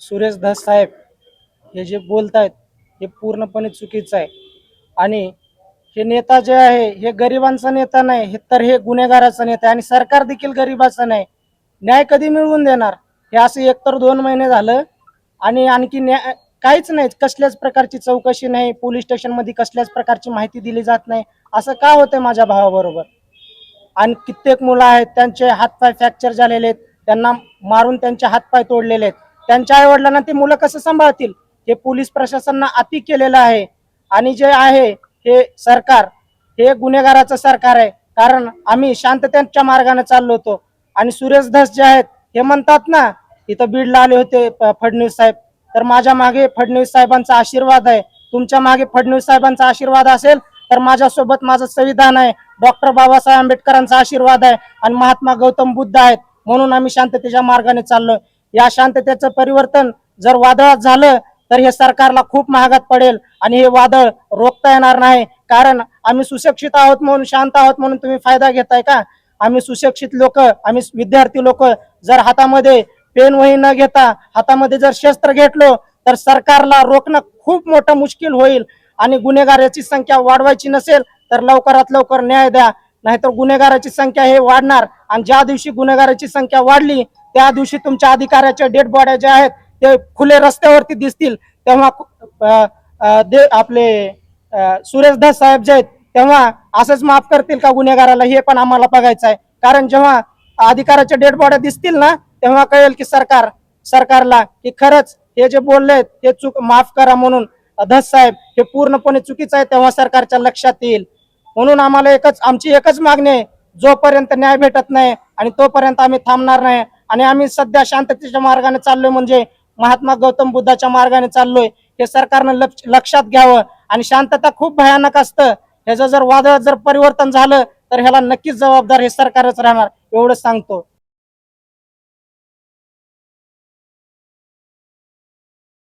सुरेश धस साहेब हे जे बोलत आहेत हे पूर्णपणे चुकीचं आहे. आणि हे नेता जे आहे हे गरिबांचा नेता नाही हे तर हे गुन्हेगाराचा नेता आहे आणि सरकार देखील गरिबाचं नाही. न्याय कधी मिळवून देणार? हे असं एकतर दोन महिने झालं आणि आणखी न्याय काहीच नाही. कसल्याच प्रकारची चौकशी नाही पोलीस स्टेशनमध्ये कसल्याच प्रकारची माहिती दिली जात नाही. असं का होतंय माझ्या भावाबरोबर? आणि कित्येक मुलं आहेत त्यांचे हातपाय फ्रॅक्चर झालेले आहेत त्यांना मारून त्यांचे हातपाय तोडलेले आहेत. त्यांच्या आई वडिलांना ते मुलं कसं सांभाळतील? हे पोलीस प्रशासनानं अति केलेलं आहे. आणि जे आहे हे सरकार हे गुन्हेगाराचं सरकार आहे. कारण आम्ही शांततेच्या मार्गाने चाललो होतो. आणि सुरेश धस जे आहेत हे म्हणतात ना इथं बीडला आले होते फडणवीस साहेब. तर माझ्या मागे फडणवीस साहेबांचा आशीर्वाद आहे. तुमच्या मागे फडणवीस साहेबांचा आशीर्वाद असेल तर माझ्यासोबत माझं संविधान आहे. डॉक्टर बाबासाहेब आंबेडकरांचा आशीर्वाद आहे. आणि महात्मा गौतम बुद्ध आहेत. म्हणून आम्ही शांततेच्या मार्गाने चाललोय. या शांततेचं परिवर्तन जर वादळात झालं तर हे सरकारला खूप महागात पडेल आणि हे वादळ रोखता येणार नाही. कारण आम्ही सुशिक्षित आहोत म्हणून शांत आहोत म्हणून तुम्ही फायदा घेताय का? आम्ही सुशिक्षित लोक आम्ही विद्यार्थी लोक जर हातामध्ये पेन वही न घेता हातामध्ये जर शस्त्र घेतलो तर सरकारला रोखणं खूप मोठं मुश्किल होईल आणि गुन्हेगाराची संख्या वाढवायची नसेल तर लवकरात लवकर न्याय द्या. नाहीतर गुन्हेगाराची संख्या हे वाढणार आणि ज्या दिवशी गुन्हेगाराची संख्या वाढली त्या दिवशी तुमच्या अधिकाऱ्याच्या डेड बॉड्या ज्या आहेत ते खुले रस्त्यावरती दिसतील. तेव्हा दे आपले अं, सुरेश धस साहेब जे आहेत तेव्हा असंच माफ करतील का गुन्हेगाराला? हे पण आम्हाला बघायचं आहे कारण जेव्हा अधिकाऱ्याच्या डेड बॉड्या दिसतील ना तेव्हा कळेल की सरकार सरकारला की खरंच हे जे बोलले ते चूक माफ करा म्हणून धस साहेब हे पूर्णपणे चुकीचं आहे तेव्हा सरकारच्या लक्षात येईल. म्हणून आम्हाला एकच आमची एकच मागणी आहे जोपर्यंत न्याय भेटत नाही आणि तोपर्यंत आम्ही थांबणार नाही. आणि आम्ही सध्या शांततेच्या मार्गाने चाललोय म्हणजे महात्मा गौतम बुद्धाच्या मार्गाने चाललोय. हे सरकारनं लक्ष- लक्षात घ्यावं आणि शांतता खूप भयानक असतं. ह्याचं जर वादळात जर परिवर्तन झालं तर ह्याला नक्कीच जबाबदार हे सरकारच राहणार एवढं सांगतो.